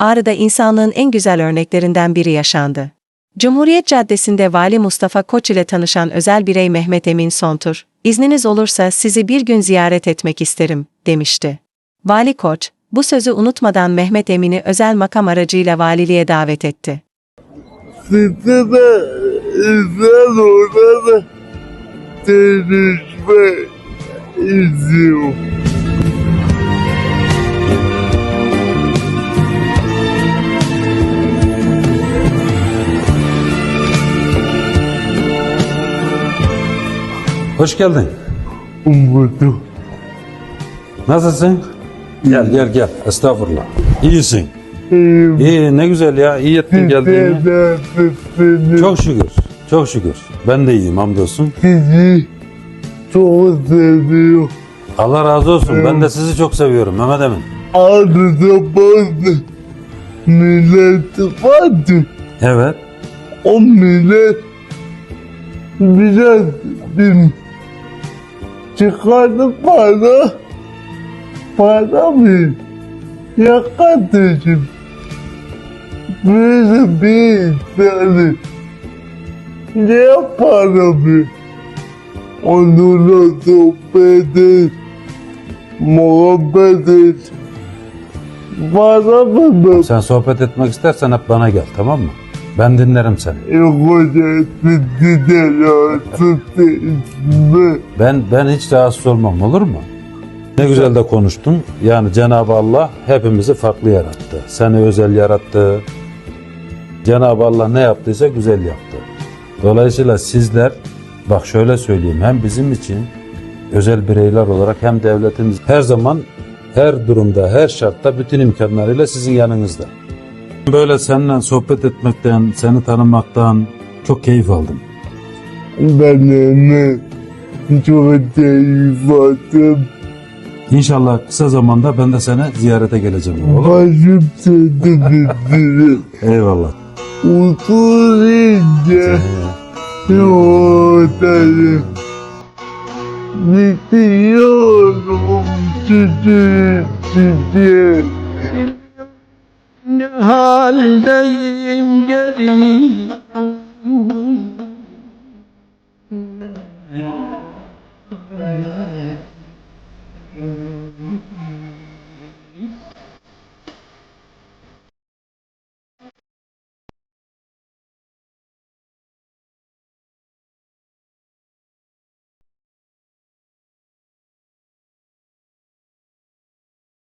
Ağrı'da insanlığın en güzel örneklerinden biri yaşandı. Cumhuriyet Caddesi'nde Vali Mustafa Koç ile tanışan özel birey Mehmet Emin Sontur, "İzniniz olursa sizi bir gün ziyaret etmek isterim, demişti. Vali Koç, bu sözü unutmadan Mehmet Emin'i özel makam aracıyla valiliğe davet etti. Size de insan olarak tanışma istiyorum. Hoş geldin. Umudum. Nasılsın? Gel gel gel. Estağfurullah. İyisin. İyiyim. İyi ne güzel ya. İyi ettin geldiğini. Çok şükür. Çok şükür. Ben de iyiyim hamdolsun. sizi çok seviyorum. Allah razı olsun. Ben de sizi çok seviyorum Mehmet Emin. Arada bazı millet vardı. Evet. O millet biraz bir çıkardı para para mı? Ya kardeşim böyle bir tane ne mı? Onunla sohbet et, muhabbet et. Para mı? Sen sohbet etmek istersen hep bana gel tamam mı? Ben dinlerim seni. Ben ben hiç rahatsız olmam olur mu? Ne güzel de konuştun. Yani Cenab-ı Allah hepimizi farklı yarattı. Seni özel yarattı. Cenab-ı Allah ne yaptıysa güzel yaptı. Dolayısıyla sizler bak şöyle söyleyeyim hem bizim için özel bireyler olarak hem devletimiz her zaman her durumda her şartta bütün imkanlarıyla sizin yanınızda. Böyle seninle sohbet etmekten, seni tanımaktan çok keyif aldım. Ben de çok keyif aldım. İnşallah kısa zamanda ben de seni ziyarete geleceğim. Başım sözünü Eyvallah. Usulünce yoğurtayım. Bitiyorum sizi sizi. Ne haldeyim gelin